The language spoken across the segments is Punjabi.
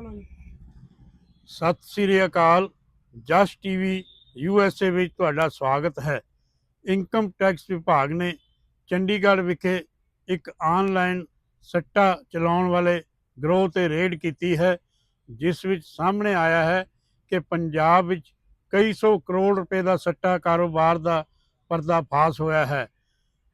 ਚਲੋ ਜੀ ਸਤਿ ਸ੍ਰੀ ਅਕਾਲ। ਜਸ ਟੀਵੀ ਯੂਐਸਏ ਵਿੱਚ ਤੁਹਾਡਾ ਸਵਾਗਤ ਹੈ। ਇਨਕਮ ਟੈਕਸ ਵਿਭਾਗ ਨੇ ਚੰਡੀਗੜ੍ਹ ਵਿਖੇ ਇੱਕ ਆਨਲਾਈਨ ਸੱਟਾ ਚਲਾਉਣ ਵਾਲੇ ਗਰੋਹ ਤੇ ਰੇਡ ਕੀਤੀ ਹੈ, ਜਿਸ ਵਿੱਚ ਸਾਹਮਣੇ ਆਇਆ ਹੈ ਕਿ ਪੰਜਾਬ ਵਿੱਚ ਕਈ ਸੌ ਕਰੋੜ ਰੁਪਏ ਦਾ ਸੱਟਾ ਕਾਰੋਬਾਰ ਦਾ ਪਰਦਾਫਾਸ਼ ਹੋਇਆ ਹੈ।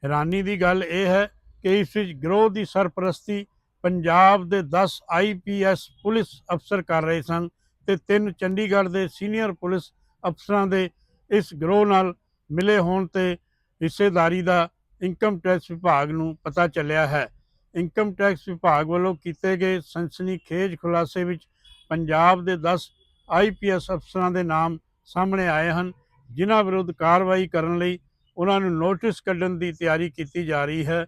ਹੈਰਾਨੀ ਦੀ ਗੱਲ ਇਹ ਹੈ ਕਿ ਇਸ ਵਿੱਚ ਗਰੋਹ ਦੀ ਸਰਪ੍ਰਸਤੀ ਪੰਜਾਬ ਦੇ 10 ਆਈਪੀਐਸ ਪੁਲਿਸ ਅਫਸਰ ਕਰ ਰਹੇ ਸਨ ਤੇ ਤਿੰਨ ਚੰਡੀਗੜ੍ਹ ਦੇ ਸੀਨੀਅਰ ਪੁਲਿਸ ਅਫਸਰਾਂ ਦੇ ਇਸ ਗਰੋਹ ਨਾਲ ਮਿਲੇ ਹੋਣ ਤੇ ਹਿੱਸੇਦਾਰੀ ਦਾ ਇਨਕਮ ਟੈਕਸ ਵਿਭਾਗ ਨੂੰ ਪਤਾ ਚੱਲਿਆ ਹੈ। ਇਨਕਮ ਟੈਕਸ ਵਿਭਾਗ ਵੱਲੋਂ ਕੀਤੇ ਗਏ ਸਨਸਨੀਖੇਜ ਖੁਲਾਸੇ ਵਿੱਚ ਪੰਜਾਬ ਦੇ 10 ਆਈਪੀਐਸ ਅਫਸਰਾਂ ਦੇ ਨਾਮ ਸਾਹਮਣੇ ਆਏ ਹਨ, ਜਿਨ੍ਹਾਂ ਵਿਰੁੱਧ ਕਾਰਵਾਈ ਕਰਨ ਲਈ ਉਹਨਾਂ ਨੂੰ ਨੋਟਿਸ ਕੱਢਣ ਦੀ ਤਿਆਰੀ ਕੀਤੀ ਜਾ ਰਹੀ ਹੈ।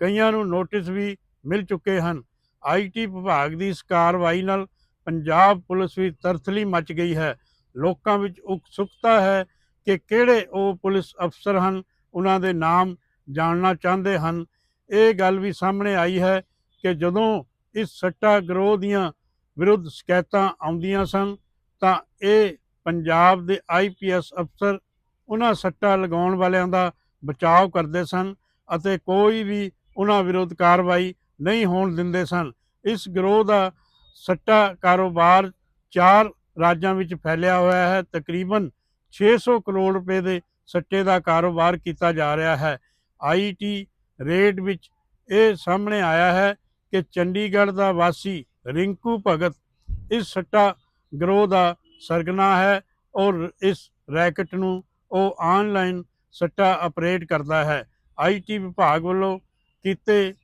ਕਈਆਂ ਨੂੰ ਨੋਟਿਸ ਵੀ ਮਿਲ ਚੁੱਕੇ ਹਨ। ਆਈਟੀ ਵਿਭਾਗ ਦੀ ਇਸ ਕਾਰਵਾਈ ਨਾਲ ਪੰਜਾਬ ਪੁਲਿਸ ਵੀ ਤਰਥਲੀ ਮਚ ਗਈ ਹੈ। ਲੋਕਾਂ ਵਿੱਚ ਉਤਸੁਕਤਾ ਹੈ ਕਿ ਕਿਹੜੇ ਉਹ ਪੁਲਿਸ ਅਫਸਰ ਹਨ, ਉਹਨਾਂ ਦੇ ਨਾਮ ਜਾਣਨਾ ਚਾਹੁੰਦੇ ਹਨ। ਇਹ ਗੱਲ ਵੀ ਸਾਹਮਣੇ ਆਈ ਹੈ ਕਿ ਜਦੋਂ ਇਸ ਸੱਟਾ ਗਰੋਹ ਦੀਆਂ ਵਿਰੁੱਧ ਸ਼ਿਕਾਇਤਾਂ ਆਉਂਦੀਆਂ ਸਨ, ਤਾਂ ਇਹ ਪੰਜਾਬ ਦੇ ਆਈਪੀਐਸ ਅਫਸਰ ਉਹਨਾਂ ਸੱਟਾ ਲਗਾਉਣ ਵਾਲਿਆਂ ਦਾ ਬਚਾਅ ਕਰਦੇ ਸਨ ਅਤੇ ਕੋਈ ਵੀ ਉਹਨਾਂ ਵਿਰੁੱਧ ਕਾਰਵਾਈ ਨਹੀਂ ਹੋਣ ਦਿੰਦੇ ਸਨ। ਇਸ ਗਰੋਹ ਦਾ ਸੱਟਾ ਕਾਰੋਬਾਰ ਚਾਰ ਰਾਜਾਂ ਵਿੱਚ ਫੈਲਿਆ ਹੋਇਆ ਹੈ। ਤਕਰੀਬਨ 600 ਕਰੋੜ ਰੁਪਏ ਦੇ ਸੱਟੇ ਦਾ ਕਾਰੋਬਾਰ ਕੀਤਾ ਜਾ ਰਿਹਾ ਹੈ। ਆਈਟੀ ਰੇਟ ਵਿੱਚ ਇਹ ਸਾਹਮਣੇ ਆਇਆ ਹੈ ਕਿ ਚੰਡੀਗੜ੍ਹ ਦਾ ਵਾਸੀ ਰਿੰਕੂ ਭਗਤ ਇਸ ਸੱਟਾ ਗਰੋਹ ਦਾ ਸਰਗਨਾ ਹੈ ਔਰ ਇਸ ਰੈਕਟ ਨੂੰ ਉਹ ਆਨਲਾਈਨ ਸੱਟਾ ਆਪਰੇਟ ਕਰਦਾ ਹੈ। ਆਈਟੀ ਵਿਭਾਗ ਵੱਲੋਂ ਕੀਤੇ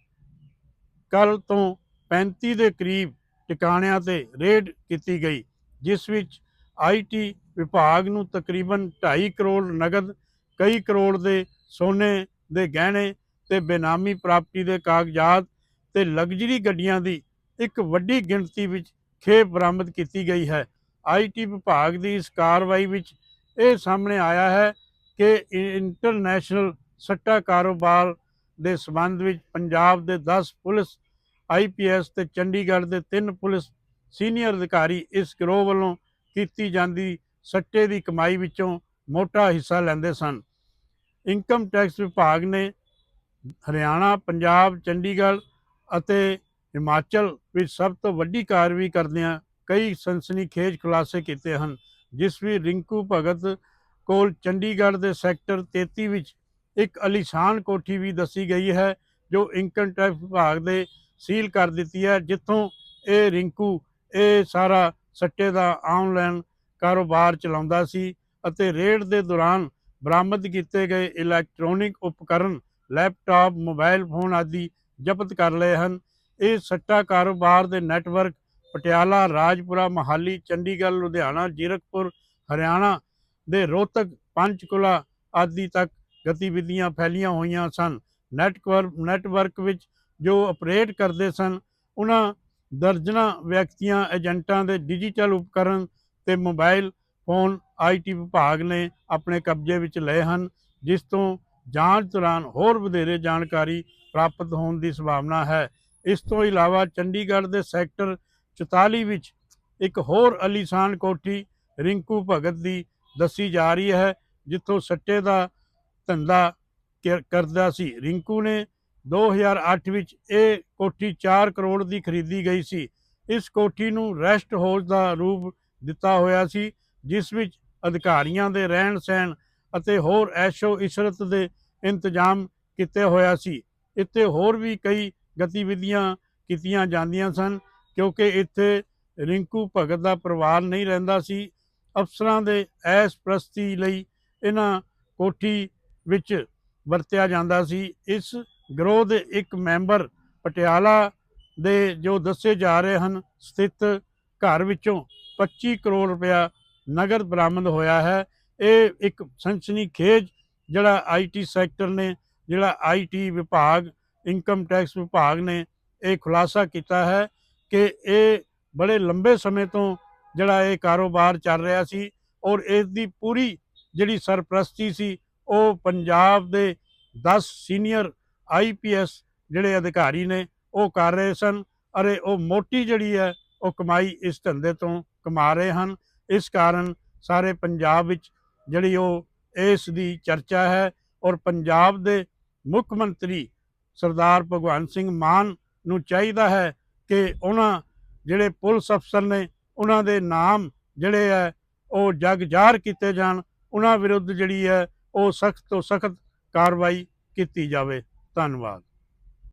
ਕੱਲ ਤੋਂ 35 ਦੇ ਕਰੀਬ ਟਿਕਾਣਿਆਂ ਤੇ ਰੇਡ ਕੀਤੀ ਗਈ, ਜਿਸ ਵਿੱਚ ਆਈਟੀ ਵਿਭਾਗ ਨੂੰ ਤਕਰੀਬਨ 2.5 ਕਰੋੜ ਨਗਦ, ਕਈ ਕਰੋੜ ਦੇ ਸੋਨੇ ਦੇ ਗਹਿਣੇ ਤੇ ਬੇਨਾਮੀ ਪ੍ਰਾਪਰਟੀ ਦੇ ਕਾਗਜ਼ਾਤ ਤੇ ਲਗਜ਼ਰੀ ਗੱਡੀਆਂ ਦੀ ਇੱਕ ਵੱਡੀ ਗਿਣਤੀ ਵਿੱਚ ਖੇਪ ਬਰਾਮਦ ਕੀਤੀ ਗਈ ਹੈ। ਆਈਟੀ ਵਿਭਾਗ ਦੀ ਇਸ ਕਾਰਵਾਈ ਵਿੱਚ ਇਹ ਸਾਹਮਣੇ ਆਇਆ ਹੈ ਕਿ ਇੰਟਰਨੈਸ਼ਨਲ ਸੱਟਾ ਕਾਰੋਬਾਰ ਦੇ ਸਬੰਧ ਵਿੱਚ ਪੰਜਾਬ ਦੇ 10 ਪੁਲਿਸ ਆਈਪੀਐਸ ਤੇ ਚੰਡੀਗੜ੍ਹ ਦੇ ਤਿੰਨ ਪੁਲਿਸ ਸੀਨੀਅਰ ਅਧਿਕਾਰੀ ਇਸ ਗਰੋਹ ਵੱਲੋਂ ਕੀਤੀ ਜਾਂਦੀ ਸੱਟੇ ਦੀ ਕਮਾਈ ਵਿੱਚੋਂ ਮੋਟਾ ਹਿੱਸਾ ਲੈਂਦੇ ਸਨ। ਇਨਕਮ ਟੈਕਸ ਵਿਭਾਗ ਨੇ ਹਰਿਆਣਾ, ਪੰਜਾਬ, ਚੰਡੀਗੜ੍ਹ ਅਤੇ ਹਿਮਾਚਲ ਵਿੱਚ ਸਭ ਤੋਂ ਵੱਡੀ ਕਾਰਵਾਈ ਕਰਦਿਆਂ ਕਈ ਸਨਸਨੀਖੇਜ ਖੁਲਾਸੇ ਕੀਤੇ ਹਨ, ਜਿਸ ਵਿੱਚ ਰਿੰਕੂ ਭਗਤ ਕੋਲ ਚੰਡੀਗੜ੍ਹ ਦੇ ਸੈਕਟਰ 33 ਵਿੱਚ ਇੱਕ ਅਲੀਸ਼ਾਨ ਕੋਠੀ ਵੀ ਦੱਸੀ ਗਈ ਹੈ, ਜੋ ਇਨਕਮ ਟੈਕਸ ਵਿਭਾਗ ਦੇ ਸੀਲ ਕਰ ਦਿੱਤੀ ਹੈ, ਜਿੱਥੋਂ ਇਹ ਰਿੰਕੂ, ਇਹ ਸਾਰਾ ਸੱਟੇ ਦਾ ਆਨਲਾਈਨ ਕਾਰੋਬਾਰ ਚਲਾਉਂਦਾ ਸੀ ਅਤੇ ਰੇਡ ਦੇ ਦੌਰਾਨ ਬਰਾਮਦ ਕੀਤੇ ਗਏ ਇਲੈਕਟ੍ਰੋਨਿਕ ਉਪਕਰਨ, ਲੈਪਟਾਪ, ਮੋਬਾਈਲ ਫੋਨ ਆਦਿ ਜ਼ਬਤ ਕਰ ਲਏ ਹਨ। ਇਹ ਸੱਟਾ ਕਾਰੋਬਾਰ ਦੇ ਨੈਟਵਰਕ ਪਟਿਆਲਾ, ਰਾਜਪੁਰਾ, ਮਹਾਲੀ, ਚੰਡੀਗੜ੍ਹ, ਲੁਧਿਆਣਾ, ਜੀਰਕਪੁਰ, ਹਰਿਆਣਾ ਦੇ ਰੋਹਤਕ, ਪੰਚਕੁਲਾ ਆਦਿ ਤੱਕ ਗਤੀਵਿਧੀਆਂ ਫੈਲੀਆਂ ਹੋਈਆਂ ਸਨ। ਨੈਟਵਰਕ ਨੈਟਵਰਕ ਵਿੱਚ ਜੋ ਆਪਰੇਟ ਕਰਦੇ ਸਨ, ਉਹਨਾਂ ਦਰਜਨਾਂ ਵਿਅਕਤੀਆਂ, ਏਜੰਟਾਂ ਦੇ ਡਿਜੀਟਲ ਉਪਕਰਨ ਤੇ ਮੋਬਾਈਲ ਫੋਨ ਆਈਟੀ ਵਿਭਾਗ ਨੇ ਆਪਣੇ ਕਬਜ਼ੇ ਵਿੱਚ ਲਏ ਹਨ, ਜਿਸ ਤੋਂ ਜਾਂਚ ਦੌਰਾਨ ਹੋਰ ਵਧੇਰੇ ਜਾਣਕਾਰੀ ਪ੍ਰਾਪਤ ਹੋਣ ਦੀ ਸੰਭਾਵਨਾ ਹੈ। ਇਸ ਤੋਂ ਇਲਾਵਾ ਚੰਡੀਗੜ੍ਹ ਦੇ ਸੈਕਟਰ 44 ਵਿੱਚ ਇੱਕ ਹੋਰ ਅਲੀਸ਼ਾਨ ਕੋਠੀ, ਰਿੰਕੂ ਭਗਤ ਦੀ ਦੱਸੀ ਜਾ ਰਹੀ ਹੈ, ਜਿੱਥੋਂ ਸੱਟੇ ਦਾ ਧੰਦਾ ਕਰਦਾ ਸੀ। ਰਿੰਕੂ ਨੇ 2008 ਵਿੱਚ ਇਹ ਕੋਠੀ 4 ਕਰੋੜ ਦੀ ਖਰੀਦੀ ਗਈ ਸੀ। ਇਸ ਕੋਠੀ ਨੂੰ ਰੈਸਟ ਹਾਊਸ ਦਾ ਰੂਪ ਦਿੱਤਾ ਹੋਇਆ ਸੀ, ਜਿਸ ਵਿੱਚ ਅਧਿਕਾਰੀਆਂ ਦੇ ਰਹਿਣ ਸਹਿਣ ਅਤੇ ਹੋਰ ਐਸ਼ੋ ਇਸ਼ਰਤ ਦੇ ਇੰਤਜ਼ਾਮ ਕੀਤੇ ਹੋਇਆ ਸੀ। ਇੱਥੇ ਹੋਰ ਵੀ ਕਈ ਗਤੀਵਿਧੀਆਂ ਕੀਤੀਆਂ ਜਾਂਦੀਆਂ ਸਨ, ਕਿਉਂਕਿ ਇੱਥੇ ਰਿੰਕੂ ਭਗਤ ਦਾ ਪਰਿਵਾਰ ਨਹੀਂ ਰਹਿੰਦਾ ਸੀ। ਅਫਸਰਾਂ ਦੇ ਐਸ ਪ੍ਰਸਤੀ ਲਈ ਇਹਨਾਂ ਕੋਠੀ ਵਿੱਚ ਵਰਤਿਆ ਜਾਂਦਾ ਸੀ। ਇਸ ਗਰੋਹ ਦੇ ਇੱਕ ਮੈਂਬਰ ਪਟਿਆਲਾ ਦੇ ਜੋ ਦੱਸੇ ਜਾ ਰਹੇ ਹਨ, ਸਥਿਤ ਘਰ ਵਿੱਚੋਂ 25 ਕਰੋੜ ਰੁਪਇਆ ਨਗਦ ਬਰਾਮਦ ਹੋਇਆ ਹੈ। ਇਹ ਇੱਕ ਸਨਸਨੀਖੇਜ ਜਿਹੜਾ ਆਈਟੀ ਸੈਕਟਰ ਨੇ, ਜਿਹੜਾ ਆਈਟੀ ਵਿਭਾਗ, ਇਨਕਮ ਟੈਕਸ ਵਿਭਾਗ ਨੇ ਇਹ ਖੁਲਾਸਾ ਕੀਤਾ ਹੈ ਕਿ ਇਹ ਬੜੇ ਲੰਬੇ ਸਮੇਂ ਤੋਂ ਜਿਹੜਾ ਇਹ ਕਾਰੋਬਾਰ ਚੱਲ ਰਿਹਾ ਸੀ ਔਰ ਇਸ ਦੀ ਪੂਰੀ ਜਿਹੜੀ ਸਰਪ੍ਰਸਤੀ ਸੀ ਉਹ ਪੰਜਾਬ ਦੇ 10 ਸੀਨੀਅਰ ਆਈਪੀਐਸ ਜਿਹੜੇ ਅਧਿਕਾਰੀ ਨੇ, ਉਹ ਕਰ ਰਹੇ ਸਨ। ਅਰੇ ਉਹ ਮੋਟੀ ਜਿਹੜੀ ਹੈ, ਉਹ ਕਮਾਈ ਇਸ ਧੰਦੇ ਤੋਂ ਕਮਾ ਰਹੇ ਹਨ। ਇਸ ਕਾਰਨ ਸਾਰੇ ਪੰਜਾਬ ਵਿੱਚ ਜਿਹੜੀ ਉਹ ਇਸ ਦੀ ਚਰਚਾ ਹੈ ਔਰ ਪੰਜਾਬ ਦੇ ਮੁੱਖ ਮੰਤਰੀ ਸਰਦਾਰ ਭਗਵੰਤ ਸਿੰਘ ਮਾਨ ਨੂੰ ਚਾਹੀਦਾ ਹੈ ਕਿ ਉਹਨਾਂ ਜਿਹੜੇ ਪੁਲਿਸ ਅਫਸਰ ਨੇ, ਉਹਨਾਂ ਦੇ ਨਾਮ ਜਿਹੜੇ ਹੈ, ਉਹ ਜਗ ਜ਼ਾਹਰ ਕੀਤੇ ਜਾਣ। ਉਹਨਾਂ ਵਿਰੁੱਧ ਜਿਹੜੀ ਹੈ ਉਹ ਸਖਤ ਤੋਂ ਸਖਤ ਕਾਰਵਾਈ ਕੀਤੀ ਜਾਵੇ। ਧੰਨਵਾਦ।